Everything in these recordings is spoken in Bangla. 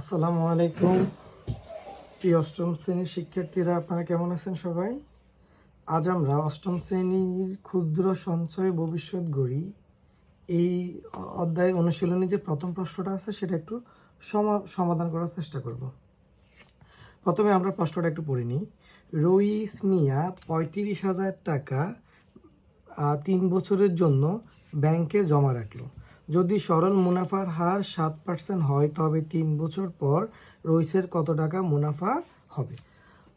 আসসালামু আলাইকুম। প্রিয় অষ্টম শ্রেণির শিক্ষার্থীরা, আপনারা কেমন আছেন সবাই? আজ আমরা অষ্টম শ্রেণির ক্ষুদ্র সঞ্চয় ভবিষ্যৎ গড়ি। এই অধ্যায় অনুশীলনী যে প্রথম প্রশ্নটা আছে, সেটা একটু সমা- সমাধান করার চেষ্টা করব। প্রথমে আমরা প্রশ্নটা একটু পড়ে নিই। রইস মিয়া পঁয়ত্রিশ হাজার টাকা তিন বছরের জন্য ব্যাংকে জমা রাখল। যদি সরল মুনাফার হার সাত পার্সেন্ট হয়, তবে তিন বছর পর রইসের কত টাকা মুনাফা হবে?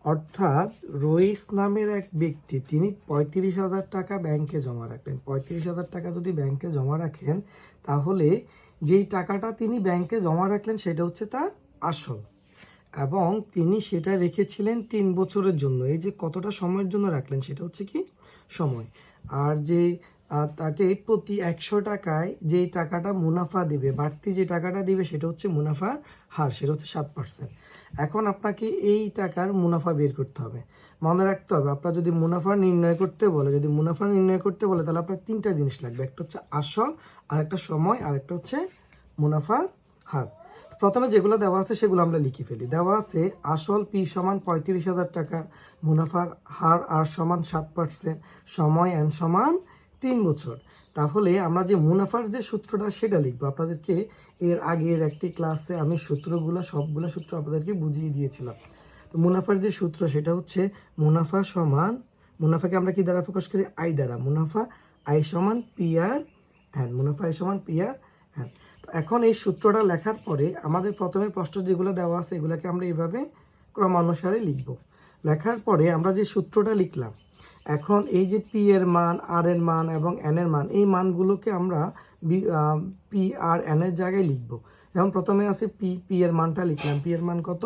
অর্থাৎ রইস নামের এক ব্যক্তি, তিনি পঁয়ত্রিশ হাজার টাকা ব্যাংকে জমা রাখলেন পঁয়ত্রিশ হাজার টাকা যদি ব্যাংকে জমা রাখেন, তাহলে যেই টাকাটা তিনি ব্যাংকে জমা রাখলেন, সেটা হচ্ছে তার আসল। এবং তিনি সেটা রেখেছিলেন তিন বছরের জন্য। এই যে কতটা সময়ের জন্য রাখলেন, সেটা হচ্ছে কি? সময়। আর যে তাকে প্রতি একশো টাকায় যেই টাকাটা মুনাফা দিবে, বাড়তি যে টাকাটা দিবে সেটা হচ্ছে মুনাফার হার, সেটা হচ্ছে সাত পার্সেন্ট এখন আপনাকে এই টাকার মুনাফা বের করতে হবে। মনে রাখতে হবে, আপনার যদি মুনাফা নির্ণয় করতে বলে, যদি মুনাফা নির্ণয় করতে বলে, তাহলে আপনার তিনটা জিনিস লাগবে। একটা হচ্ছে আসল আর একটা সময় আর একটা হচ্ছে মুনাফার হার। প্রথমে যেগুলো দেওয়া আছে সেগুলো আমরা লিখে ফেলি। দেওয়া আছে আসল পি সমান পঁয়ত্রিশ হাজার টাকা, মুনাফার হার আর সমান সাত পার্সেন্ট সময় এন সমান তিন বছর। তাহলে আমরা যে মুনাফার যে সূত্রটা সেটা লিখব। আপনাদেরকে এর আগের একটি ক্লাসে আমি সূত্রগুলো, সবগুলো সূত্র আপনাদেরকে বুঝিয়ে দিয়েছিলাম। তো মুনাফার যে সূত্র সেটা হচ্ছে মুনাফা সমান, মুনাফাকে আমরা কি দ্বারা প্রকাশ করি? আই দ্বারা। মুনাফা আই সমান পি আর হ্যাঁ মুনাফা আই সমান পি আর হ্যাঁ তো এখন এই সূত্রটা লেখার পরে আমাদের প্রথমে প্রশ্ন যেগুলো দেওয়া আছে এগুলোকে আমরা এইভাবে ক্রমানুসারে লিখব। লেখার পরে আমরা যে সূত্রটা লিখলাম এখন এই যে পি এর মান আর এর মান এবং এন এর মান, এই মানগুলোকে আমরা পি আর এন এর জায়গায় লিখব। যেমন প্রথমে আছে পি পি এর মানটা লিখলাম। পি এর মান কত?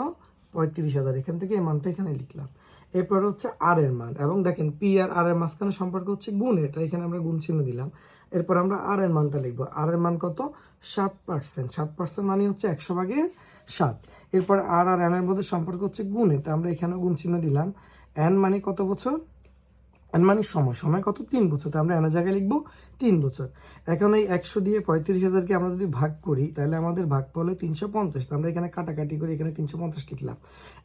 পঁয়ত্রিশ হাজার। এখান থেকে এই মানটা এখানে লিখলাম। এরপর হচ্ছে আর এর মান এবং দেখেন পি আর আর এর মাঝখানে সম্পর্ক হচ্ছে গুণের তাই এখানে আমরা গুণ চিহ্ন দিলাম। এরপর আমরা আর এর মানটা লিখব। আর এর মান কত? সাত পার্সেন্ট সাত পার্সেন্ট মানে হচ্ছে একশো ভাগের সাত। এরপর আর আর এন এর মধ্যে সম্পর্ক হচ্ছে গুণের তাই আমরা এখানে গুণ চিহ্ন দিলাম। এন মানে কত বছর? মানে সময়। সময় কত? তিন বছর। তাই আমরা এনের জায়গায় লিখব তিন বছর। এখন এই একশো দিয়ে পঁয়ত্রিশ হাজারকে আমরা যদি ভাগ করি, তাহলে আমাদের ভাগ পড়লে তিনশো পঞ্চাশ। তো আমরা এখানে কাটাকাটি করে এখানে তিনশো পঞ্চাশ লিখলাম।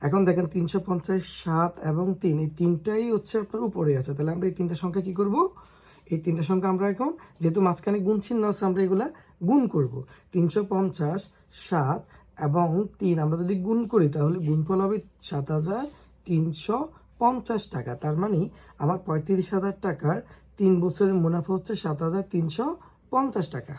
এখন দেখেন তিনশো পঞ্চাশ, সাত এবং তিন, এই তিনটাই হচ্ছে আপনার উপরে আছে। তাহলে আমরা এই তিনটা সংখ্যা কি করব? এই তিনটা সংখ্যা আমরা এখন, যেহেতু মাঝখানে গুণ চিহ্ন আছে, আমরা এগুলা গুণ করব। তিনশো পঞ্চাশ, সাত এবং তিন। আমরা যদি গুণ করি, তাহলে গুণফল হবে সাত হাজার তিনশো পঞ্চাশ টাকা। তার মানে আমার পঁয়ত্রিশ হাজার টাকার তিন বছরের মুনাফা হচ্ছে সাত হাজার তিনশো পঞ্চাশ টাকা।